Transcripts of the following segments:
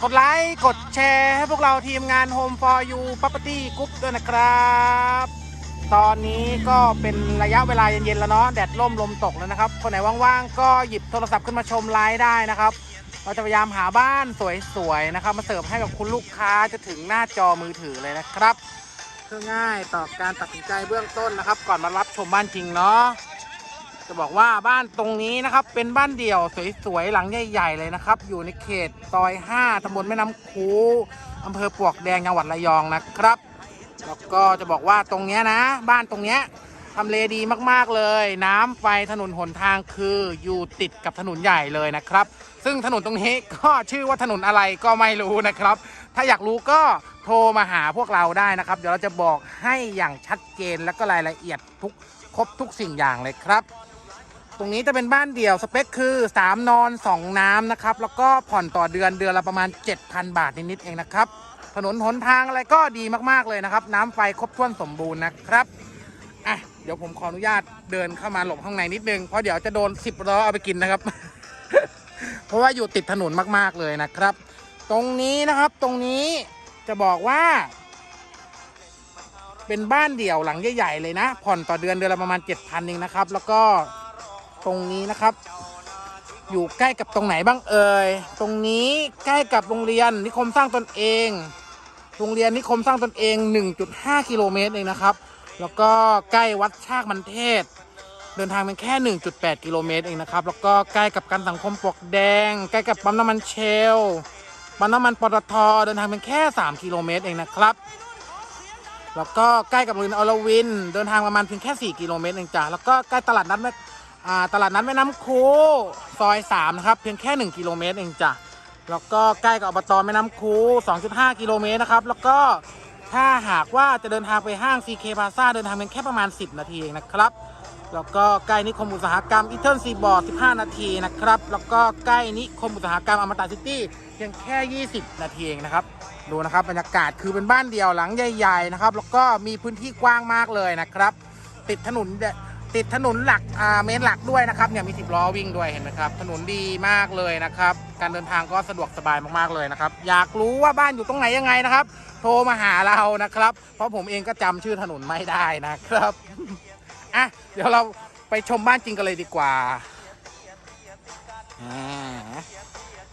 ากกดไลค์ กดแชร์ให้พวกเราทีมงาน Home for You Property Group ด้วยนะครับ ตอนนี้ก็เป็นระยะเวลาเย็นๆแล้วเนาะแดดร่มลมตกแล้วนะครับ คนไหนว่างๆ ก็หยิบโทรศัพท์ขึ้นมาชมไลฟ์ได้นะครับ เราจะพยายามหาบ้านสวยๆนะครับ มาเสิร์ฟให้กับคุณลูกค้าจะถึงหน้าจอมือถือเลยนะครับเพื่อง่ายต่อการตัดสินใจเบื้องต้นนะครับ ก่อนมารับชมบ้านจริงเนาะ จะบอกว่าบ้านตรงนี้นะครับ เป็นบ้านเดี่ยวสวยๆหลังใหญ่ ๆ เลยนะครับ อยู่ในเขตซอย 5ตำบลแม่น้ำคูอำเภอปวกแดงจังหวัดระยองนะครับแล้วก็จะบอกว่าตรงเนี้ยนะ บ้านตรงเนี้ยทำเลดีมากๆเลย น้ำไฟถนนหนทางคืออยู่ติดกับถนนใหญ่เลยนะครับ ซึ่งถนนตรงนี้ก็ชื่อว่าถนนอะไรก็ไม่รู้นะครับ ถ้าอยากรู้ก็โทรมาหาพวกเราได้นะครับ เดี๋ยวเราจะบอกให้อย่างชัดเจนและก็รายละเอียดทุกครบทุกสิ่งอย่างเลยครับ ตรงนี้จะเป็นบ้านเดี่ยวสเปคคือ3นอน 2 น้ำนะครับ แล้วก็ผ่อนต่อเดือนเดือนละประมาณ 7,000 บาทนิดๆเองนะครับ ถนนหนทางอะไรก็ดีมากๆเลยนะครับ น้ำไฟครบถ้วนสมบูรณ์นะครับอะเดี๋ยวผมขออนุญาตเดินเข้ามาหลบข้างในนิดนึงเพราะเดี๋ยวจะโดน 10ล้อเอาไปกินนะครับ เพราะว่าอยู่ติดถนนมากๆเลยนะครับ ตรงนี้นะครับตรงนี้จะบอกว่าเป็นบ้านเดี่ยวหลังใหญ่ ๆ เลยนะ ผ่อนต่อเดือนเดือนละประมาณ 7,000เองนะครับ แล้วก็ ตรงนี้นะครับ อยู่ใกล้กับตรงไหนบ้างเอ่ยตรงนี้ใกล้กับโรงเรียนนิคมสร้างตนเอง โรงเรียนนิคมสร้างตนเอง 1.5 กิโลเมตรเองนะครับ แล้วก็ใกล้วัดชากมันเทศ เดินทางเป็นแค่ 1.8 กิโลเมตรเองนะครับ แล้วก็ใกล้กับการสังคมปลวกแดง ใกล้กับปั๊มน้ำมันเชลปั๊มน้ำมันปตทเดินทางเป็นแค่ 3 กิโลเมตรเองนะครับแล้วก็ใกล้กับโรงเรียนอรวิน เดินทางประมาณเพียงแค่ 4 กิโลเมตรเองจ้ะแล้วก็ใกล้ตลาดนัด ตลาดนัดแม่น้ำคูซอย3นะครับเพียงแค่ 1 กิโลเมตรเองจ้ะแล้วก็ใกล้กับอบตแม่น้ำคู2.5 กิโลเมตรนะครับ แล้วก็ถ้าหากว่าจะเดินทางไปห้าง CK Plaza เดินทางเพียงแค่ประมาณ 10 นาทีเองนะครับ แล้วก็ใกล้นิคมอุตสาหกรรมอีเทิร์นซีบอร์ด15 นาทีนะครับ แล้วก็ใกล้นิคมอุตสาหกรรมอมตะซิตี้เพียงแค่ 20 นาทีเองนะครับดูนะครับบรรยากาศคือเป็นบ้านเดี่ยวหลังใหญ่ ๆ นะครับ แล้วก็มีพื้นที่กว้างมากเลยนะครับ ติดถนน ติดถนนหลักอ่าเมนหลักด้วยนะครับเนี่ยมีสิบล้อวิ่งด้วยเห็นไหมครับถนนดีมากเลยนะครับ การเดินทางก็สะดวกสบายมากๆเลยนะครับ อยากรู้ว่าบ้านอยู่ตรงไหนยังไงนะครับ โทรมาหาเรานะครับ เพราะผมเองก็จำชื่อถนนไม่ได้นะครับอะเดี๋ยวเราไปชมบ้านจริงกันเลยดีกว่า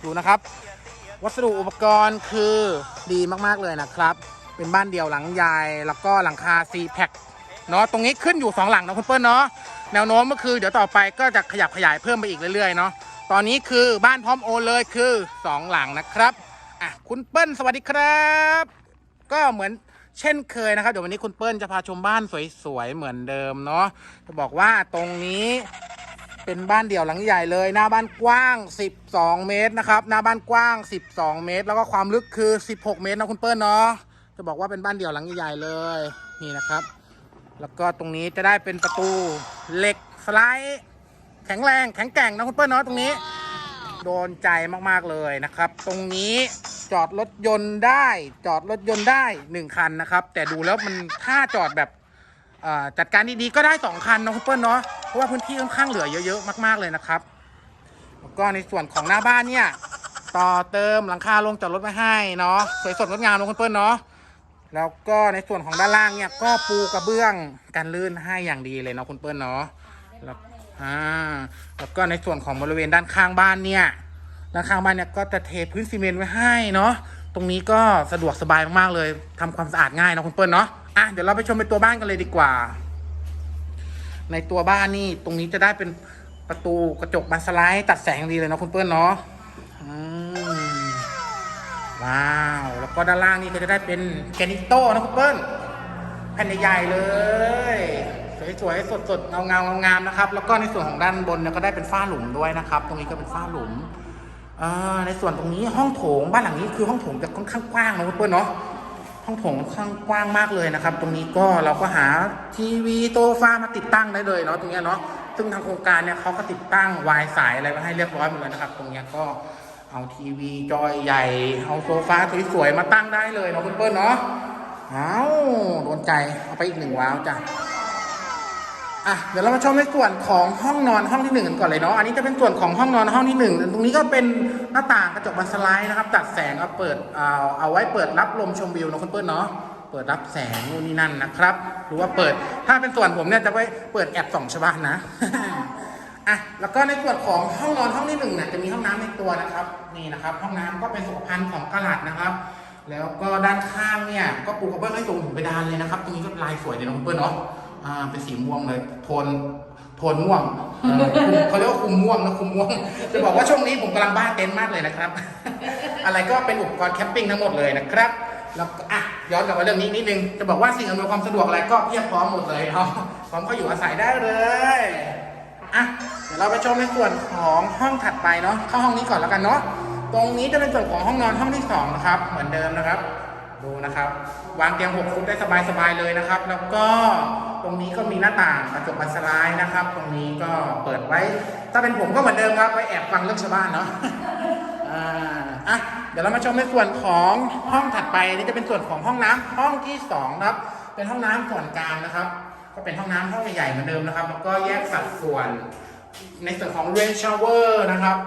ดูนะครับ วัสดุอุปกรณ์คือดีมากๆเลยนะครับ เป็นบ้านเดี่ยวหลังใหญ่แล้วก็หลังคา c p a c เนาะตรงนี้ขึ้นอยู่2หลังนะคุณเปิ้ลเนาะแนวโน้มก็คือเดี๋ยวต่อไปก็จะขยับขยายเพิ่มไปอีกเรื่อยๆเนาะตอนนี้คือบ้านพร้อมโอนเลยคือ 2 หลังนะครับอะคุณเปิ้ลสวัสดีครับ ก็เหมือนเช่นเคยนะครับเดี๋ยววันนี้คุณเปิ้ลจะพาชมบ้านสวยๆเหมือนเดิมเนาะจะบอกว่าตรงนี้เป็นบ้านเดี่ยวหลังใหญ่เลย หน้าบ้านกว้าง 12 เมตรนะครับหน้าบ้านกว้าง 12 เมตร แล้วก็ความลึกคือ 16 เมตรนะคุณเปิ้ลเนาะจะบอกว่าเป็นบ้านเดี่ยวหลังใหญ่เลยนี่นะครับ แล้วก็ตรงนี้จะได้เป็นประตูเหล็กสไลด์แข็งแรงแข็งแกร่งนะคุณเปิ้ลเนาะตรงนี้ โดนใจมากๆเลยนะครับ ตรงนี้จอดรถยนต์ได้ จอดรถยนต์ได้หนึ่งคันนะครับ แต่ดูแล้วมันถ้าจอดแบบอ่าจัดการดีๆก็ได้2คันนะคุณเปิ้ลเนาะเพราะว่าพื้นที่ค่อนข้างเหลือเยอะๆมากๆเลยนะครับแล้วก็ในส่วนของหน้าบ้านเนี่ย ต่อเติมหลังคาลงจอดรถไว้ให้เนาะสวยสดงดงามนะคุณเปิ้ลเนาะ แล้วก็ในส่วนของด้านล่างเนี่ยก็ปูกระเบื้องกันลื่นให้อย่างดีเลยเนาะคุณเปิ้ลเนาะแล้วอ่าแล้วก็ในส่วนของบริเวณด้านข้างบ้านเนี่ยด้านข้างบ้านเนี่ยก็จะเทพื้นซีเมนต์ไว้ให้เนาะตรงนี้ก็สะดวกสบายมากๆเลยทำความสะอาดง่ายนะคุณเปิ้ลเนาะอะเดี๋ยวเราไปชมในตัวบ้านกันเลยดีกว่า ในตัวบ้านนี่ตรงนี้จะได้เป็นประตูกระจกบานสไลด์ตัดแสงดีเลยเนาะคุณเปิ้ลเนาะอืม ว้าว แล้วก็ด้านล่างนี่ก็จะได้เป็นแกนิโต้นะคุณเปิ้ลแผ่นใหญ่ๆเลย สวยๆสดๆเงาเงาๆงามๆนะครับ แล้วก็ในส่วนของด้านบนเนี่ยก็ได้เป็นฝ้าหลุมด้วยนะครับ ตรงนี้ก็เป็นฝ้าหลุมอในส่วนตรงนี้ห้องโถงบ้านหลังนี้คือห้องโถงจะค่อนข้างกว้างนะคุณเปิ้ลเนาะห้องโถงค่อนข้างกว้างมากเลยนะครับ ตรงนี้ก็เราก็หาทีวีโซฟามาติดตั้งได้เลยเนาะตรงนี้เนาะซึ่งทางโครงการเนี่ยเขาก็ติดตั้งวายสายอะไรไว้ให้เรียบร้อยหมดเลยนะครับ ตรงนี้ก็ เอาทีวีจอใหญ่ เอาโซฟาสวยๆมาตั้งได้เลยเนาะคุณเปิ้ลเนาะเอาโดนใจ เอาไปอีกหนึ่งว้าวจ้ะอะเดี๋ยวเรามาชมในส่วนของห้องนอนห้องที่หนึ่งกันก่อนเลยเนาะอันนี้จะเป็นส่วนของห้องนอนห้องที่หนึ่งตรงนี้ก็เป็นหน้าต่างกระจกบานสไลด์นะครับตัดแสงเอาเปิดเอาเอาไว้เปิดรับลมชมวิวเนาะคุณเปิ้ลเนาะเปิดรับแสงนู่นนี่นั่นนะครับ หรือว่าเปิดถ้าเป็นส่วนผมเนี่ยจะไว้เปิดแอบส่องชาวบ้านนะ อะแล้วก็ในส่วนของห้องนอนห้องที่หนึ่งเนี่ยจะมีห้องน้ำในตัวนะครับนี่นะครับ ห้องน้ำก็เป็นสุขภัณฑ์ของกระหลัดนะครับ แล้วก็ด้านข้างเนี่ยก็ปูกระเบื้องให้สูงถึงเพดานเลยนะครับ ตรงนี้ก็ลายสวยเลยนะคุณเปิ้ลเนาะอ่าเป็นสีม่วงเลยโทนโทนม่วงเขาเรียกว่าคุมม่วงนะคุมม่วง จะบอกว่าช่วงนี้ผมกำลังบ้าเต็นท์มากเลยนะครับ อะไรก็เป็นอุปกรณ์แคมปิ้งทั้งหมดเลยนะครับแล้วอะย้อนกลับมาเรื่องนี้นิดนึงจะบอกว่าสิ่งอำนวยความสะดวกอะไรก็เพียบพร้อมหมดเลยเนาะพร้อมเข้าอยู่อาศัยได้เลยอะ เดี๋ยวเราไปชมในส่วนของห้องถัดไปเนาะเข้าห้องนี้ก่อนแล้วกันเนาะตรงนี้จะเป็นส่วนของห้องนอนห้องที่สองนะครับเหมือนเดิมนะครับ ดูนะครับ วางเตียงหกฟุตได้สบายๆเลยนะครับ แล้วก็ตรงนี้ก็มีหน้าต่างกระจกบานสไลด์นะครับ ตรงนี้ก็เปิดไว้ ถ้าเป็นผมก็เหมือนเดิมครับไว้แอบฟังเรื่องชาวบ้านเนาะอ่าอะเดี๋ยวเรามาชมในส่วนของห้องถัดไปนี่จะเป็นส่วนของห้องน้ำห้องที่สองนะครับเป็นห้องน้ำส่วนกลางนะครับ ก็เป็นห้องน้ำห้องใหญ่ๆเหมือนเดิมนะครับ แล้วก็แยกสัดส่วน ในส่วนของเรนชาวเวอร์นะครับ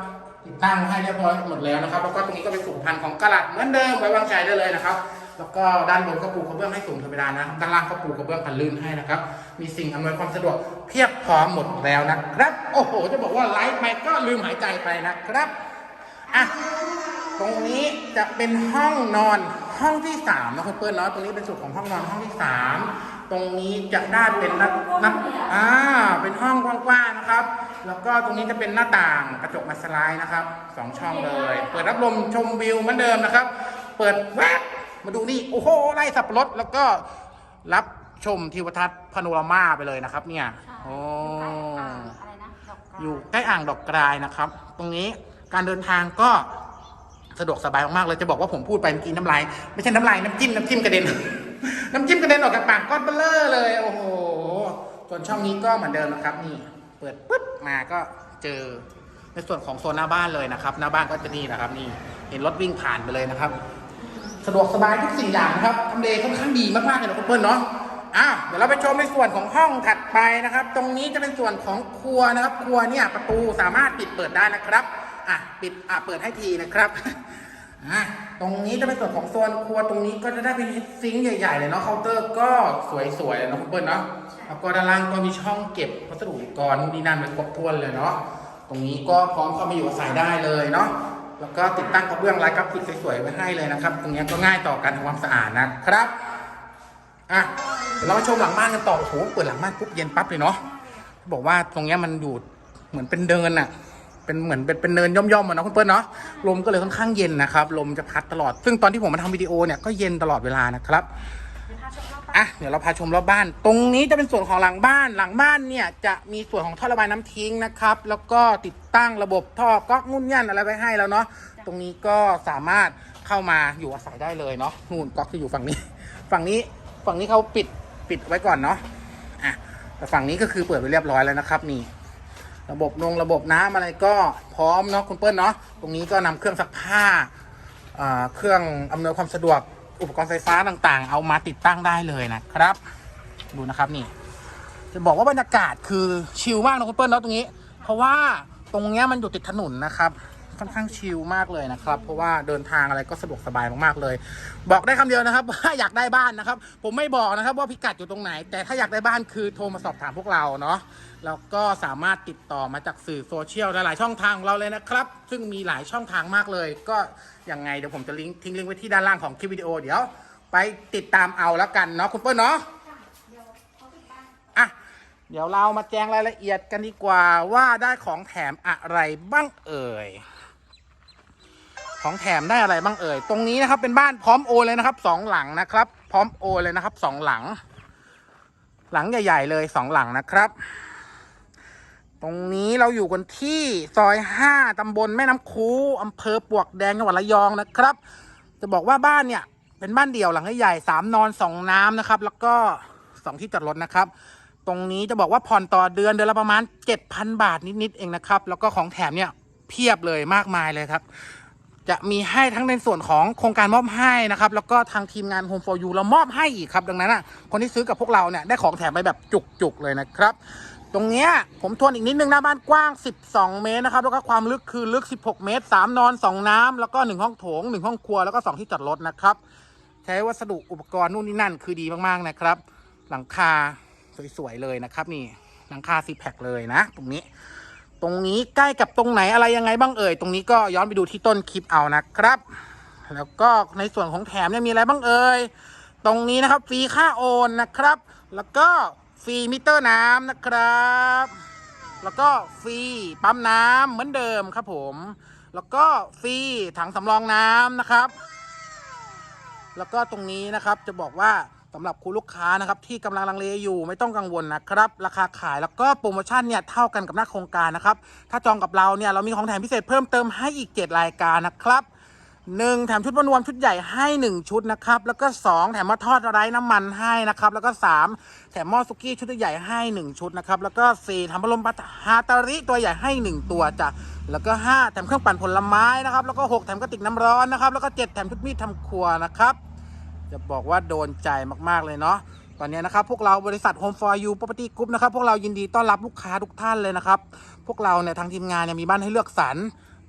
ติดตั้งให้เรียบร้อยหมดแล้วนะครับแล้วก็ตรงนี้ก็เป็นสุขภัณฑ์ของกระลัดเหมือนเดิมไว้วางใจได้เลยนะครับ แล้วก็ด้านบนก็ปูกระเบื้องให้สูงธรรมดานะครับด้านล่างก็ปูกระเบื้องกันลื่นให้นะครับ มีสิ่งอำนวยความสะดวกเพียบพร้อมหมดแล้วนะครับโอ้โห จะบอกว่าไลฟ์ไปก็ลืมหายใจไปนะครับอะตรงนี้จะเป็นห้องนอนห้องที่สามนะคุณเปิ้ลเนาะตรงนี้เป็นส่วนของห้องนอนห้องที่สามตรงนี้จะได้เป็นนักนักอ่าเป็นห้องกว้างๆนะครับ แล้วก็ตรงนี้จะเป็นหน้าต่างกระจกมาสไลด์นะครับสองช่องเลย เปิดรับลมชมวิวเหมือนเดิมนะครับ เปิดแวบมาดูนี่โอ้โหไล่สับปะรดแล้วก็รับชมทิวทัศน์พาโนรามาไปเลยนะครับ เนี่ยโอ้อะไรนะดอกกอยู่ใกล้อ่างดอกกรายนะครับ ตรงนี้การเดินทางก็สะดวกสบายมากๆเลยจะบอกว่าผมพูดไปเมื่อกี้น้ำลายไม่ใช่น้ำลายน้ำจิ้มน้ำจิ้มกระเด็น น้ำจิ้มกระเด็นออกจากปากก้อนเบลเลอร์เลย โอ้โหส่วนช่องนี้ก็เหมือนเดิมนะครับนี่ เปิดปุ๊บมาก็เจอในส่วนของโซนหน้าบ้านเลยนะครับ หน้าบ้านก็จะนี่นะครับ นี่เห็นรถวิ่งผ่านไปเลยนะครับ สะดวกสบายทุกสิ่งอย่างนะครับทำเลค่อนข้างดีมากๆเลยนะคุณเปิ้ลเนาะอ้าวเดี๋ยวเราไปชมในส่วนของห้องถัดไปนะครับ ตรงนี้จะเป็นส่วนของครัวนะครับ ครัวเนี่ยประตูสามารถปิดเปิดได้นะครับอะปิดอะเปิดให้ทีนะครับอะตรงนี้จะเป็นส่วนของโซนครัวตรงนี้ก็จะได้เป็นซิงค์ใหญ่ๆเลยเนาะเคาน์เตอร์ก็สวยๆเลยนะคุณเปิ้ลเนาะ แล้วก็ด้านล่างก็มีช่องเก็บวัสดุอุปกรณ์นู่นนี่นั่นไว้ครบถ้วนเลยเนาะตรงนี้ก็พร้อมเข้ามาอยู่อาศัยได้เลยเนาะแล้วก็ติดตั้งกระเบื้องลายกราฟิกสวยๆไว้ให้เลยนะครับ ตรงนี้ก็ง่ายต่อการทำความสะอาดนะครับอะเดี๋ยวเรามาชมหลังบ้านกันต่อโอ้โหเปิดหลังบ้านปุ๊บเย็นปั๊บเลยเนาะบอกว่าตรงนี้มันอยู่เหมือนเป็นเดินอะเป็นเหมือนเป็นเป็นเนินย่อมๆอะเนาะคุณเปิ้ลเนาะลมก็เลยค่อนข้างเย็นนะครับ ลมจะพัดตลอด ซึ่งตอนที่ผมมาทำวิดีโอเนี่ยก็เย็นตลอดเวลานะครับ อะเดี๋ยวเราพาชมรอบบ้าน ตรงนี้จะเป็นส่วนของหลังบ้าน หลังบ้านเนี่ยจะมีส่วนของท่อระบายน้ำทิ้งนะครับ แล้วก็ติดตั้งระบบท่อก๊อกงุ่นยันอะไรไว้ให้แล้วเนาะ ตรงนี้ก็สามารถเข้ามาอยู่อาศัยได้เลยเนาะ นู่นก๊อกจะอยู่ฝั่งนี้ ฝั่งนี้ ฝั่งนี้เขาปิดปิดไว้ก่อนเนาะ อะ แต่ฝั่งนี้ก็คือเปิดไว้เรียบร้อยแล้วนะครับนี่ ระบบนงระบบน้ำอะไรก็พร้อมเนาะคุณเปิ้ลเนาะ ตรงนี้ก็นำเครื่องซักผ้า เครื่องอำนวยความสะดวก อุปกรณ์ไฟฟ้าต่างๆ เอามาติดตั้งได้เลยนะครับ ดูนะครับนี่ จะบอกว่าบรรยากาศคือชิลมากนะคุณเปิ้ลเนาะตรงนี้ เพราะว่าตรงเนี้ยมันอยู่ติดถนนนะครับค่อนข้างชิลมากเลยนะครับ เพราะว่าเดินทางอะไรก็สะดวกสบายมากๆเลย บอกได้คำเดียวนะครับว่าอยากได้บ้านนะครับ ผมไม่บอกนะครับว่าพิกัดอยู่ตรงไหน แต่ถ้าอยากได้บ้านคือโทรมาสอบถามพวกเราเนาะ แล้วก็สามารถติดต่อมาจากสื่อโซเชียลหลายๆช่องทางของเราเลยนะครับ ซึ่งมีหลายช่องทางมากเลย ก็ยังไงเดี๋ยวผมจะลิงก์ทิ้งลิงก์ไว้ที่ด้านล่างของคลิปวิดีโอเดี๋ยว ไปติดตามเอาแล้วกันเนาะคุณเปิ้ลเนาะอะเดี๋ยวเรามาแจ้งรายละเอียดกันดีกว่าว่าได้ของแถมอะไรบ้างเอ่ยของแถมได้อะไรบ้างเอ่ย ตรงนี้นะครับเป็นบ้านพร้อมโอนเลยนะครับสองหลังนะครับ พร้อมโอนเลยนะครับสองหลัง หลังใหญ่ ๆ เลยสองหลังนะครับ ตรงนี้เราอยู่กันที่ซอยห้าตำบลแม่น้ำคูอำเภอปวกแดงจังหวัดระยองนะครับ จะบอกว่าบ้านเนี่ย เป็นบ้านเดี่ยวหลังใหญ่สามนอนสองน้ำนะครับ แล้วก็สองที่จอดรถนะครับ ตรงนี้จะบอกว่าผ่อนต่อเดือนเดือนละประมาณ 7,000 บาทนิดๆเองนะครับ แล้วก็ของแถมเนี่ยเพียบเลยมากมายเลยครับ จะมีให้ทั้งในส่วนของโครงการมอบให้นะครับ แล้วก็ทางทีมงาน Home for You เรามอบให้อีกครับ ดังนั้นอะคนที่ซื้อกับพวกเราเนี่ยได้ของแถมไปแบบจุกๆเลยนะครับ ตรงเนี้ยผมทวนอีกนิดนึงหน้าบ้านกว้าง 12 เมตรนะครับ แล้วก็ความลึกคือลึก 16 เมตร 3 นอน 2 น้ำแล้วก็ 1 ห้องโถง 1 ห้องครัว แล้วก็ 2 ที่จอดรถนะครับ ใช้วัสดุอุปกรณ์นู่นนี่นั่นคือดีมากๆนะครับ หลังคาสวยๆเลยนะครับ นี่หลังคาซีแพคเลยนะ ตรงนี้ ตรงนี้ใกล้กับตรงไหนอะไรยังไงบ้างเอ่ย ตรงนี้ก็ย้อนไปดูที่ต้นคลิปเอานะครับ แล้วก็ในส่วนของแถมเนี่ยมีอะไรบ้างเอ่ย ตรงนี้นะครับฟรีค่าโอนนะครับ แล้วก็ ฟรีมิเตอร์น้ำนะครับ แล้วก็ฟรีปั๊มน้ำเหมือนเดิมครับผม แล้วก็ฟรีถังสำรองน้ำนะครับ แล้วก็ตรงนี้นะครับจะบอกว่าสำหรับคุณลูกค้านะครับที่กำลังลังเลอยู่ไม่ต้องกังวลนะครับ ราคาขายแล้วก็โปรโมชั่นเนี่ยเท่ากันกับหน้าโครงการนะครับ ถ้าจองกับเราเนี่ยเรามีของแถมพิเศษเพิ่มเติมให้อีก 7 รายการนะครับ 1แถมชุดนวมชุดใหญ่ให้1ชุดนะครับ แล้วก็2แถมหม้อทอดไร้น้ำมันให้นะครับ แล้วก็3แถมหม้อสุกี้ชุดใหญ่ให้1ชุดนะครับ แล้วก็4แถมพัดลมฮาตาริตัวใหญ่ให้1ตัวจ้ะ แล้วก็5แถมเครื่องปั่นผลไม้นะครับ แล้วก็6แถมกระติกน้ำร้อนนะครับ แล้วก็7แถมชุดมีดทำครัวนะครับ จะบอกว่าโดนใจมากๆเลยเนาะตอนนี้นะครับพวกเราบริษัท Home for You Property Group นะครับพวกเรายินดีต้อนรับลูกค้าทุกท่านเลยนะครับ พวกเราเนี่ยทางทีมงานเนี่ยมีบ้านให้เลือกสรร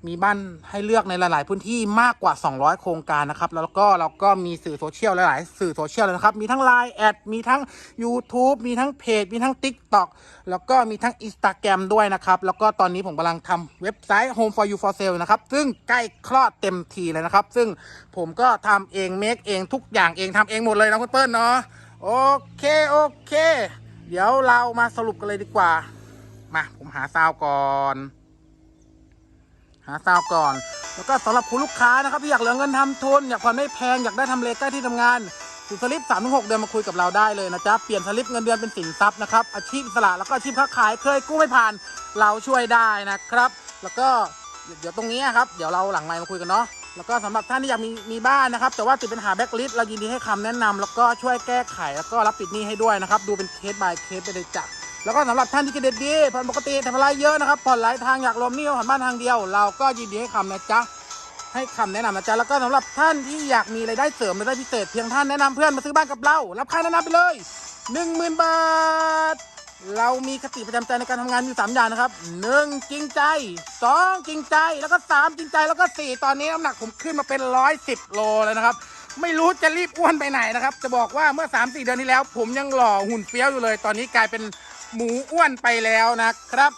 มีบ้านให้เลือกในหลาย ๆ พื้นที่มากกว่า 200 โครงการนะครับ แล้วก็เราก็มีสื่อโซเชียลหลาย ๆ สื่อโซเชียลเลยนะครับ มีทั้ง Line แอด มีทั้ง YouTube มีทั้งเพจ มีทั้ง TikTok แล้วก็มีทั้ง Instagram ด้วยนะครับ แล้วก็ตอนนี้ผมกำลังทำเว็บไซต์ Home for You for Sale นะครับ ซึ่งใกล้คลอดเต็มทีเลยนะครับ ซึ่งผมก็ทำเองเมคเองทุกอย่างเองทำเองหมดเลยนะคุณเปิ้ลเนาะ โอเค โอเค เดี๋ยวเรามาสรุปกันเลยดีกว่า มา ผมหาซาวก่อน หาซาวก่อน แล้วก็สำหรับคุณลูกค้านะครับที่อยากเหลือเงินทำทุนอยากผ่อนไม่แพงอยากได้ทำเลใกล้ที่ทำงานสินสลิป3าถึงหเดือนมาคุยกับเราได้เลยนะจ๊ะเปลี่ยนสลิปเงินเดือนเป็นสินทรัพย์นะครับอาชีพอิสระแล้วก็อาชีพค้าขายเคยกู้ไม่ผ่านเราช่วยได้นะครับ แล้วก็เดี๋ยวตรงนี้ครับเดี๋ยวเราหลังไมค์มาคุยกันเนาะแล้วก็สำหรับท่านที่อยากมีมีบ้านนะครับ แต่ว่าติดปัญหาแบ็กลิสเรายินดีให้คำแนะนำแล้วก็ช่วยแก้ไขแล้วก็รับปิดหนี้ให้ด้วยนะครับ ดูเป็นเคส by เคสไปเลยจ้ะ แล้วก็สำหรับท่านที่เครดิตดีผ่อนปกติแต่พลายเยอะนะครับผ่อนหลายทางอยากรวมนี้ผ่อนบ้านทางเดียว เราก็ยินดีให้คำนะจ๊ะให้คำแนะนำนะจ๊ะแล้วก็สำหรับท่านที่อยากมีรายได้เสริมรายได้พิเศษเพียงท่านแนะนำเพื่อนมาซื้อบ้านกับเรา รับค่าแนะนำไปเลย1 0,000 บาท เรามีคติประจำใจในการทำงานอยู่3อย่างนะครับ 1. จริงใจ 2. จริงใจแล้วก็ 3 จริงใจแล้วก็ 4 ตอนนี้น้ำหนักผมขึ้นมาเป็น 110 โลแล้วนะครับ ไม่รู้จะรีบอ้วนไปไหนนะครับ จะบอกว่าเมื่อ 3-4 เดือนที่แล้ว ผมยังหล่อหุ่นเฟี้ยวอยู่เลย ตอนนี้กลายเป็น หมูอ้วนไปแล้วนะครับ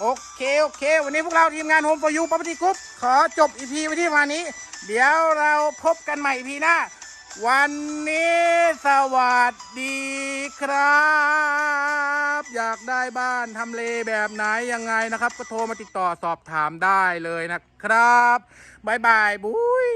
โอเคโอเค วันนี้พวกเราทีมงาน Home for You Property Group ขอจบอีพีไว้ที่ประมาณนี้ เดี๋ยวเราพบกันใหม่อีพีหน้า วันนี้สวัสดีครับ อยากได้บ้านทำเลแบบไหนยังไงนะครับ ก็โทรมาติดต่อสอบถามได้เลยนะครับบายบายบุ้ย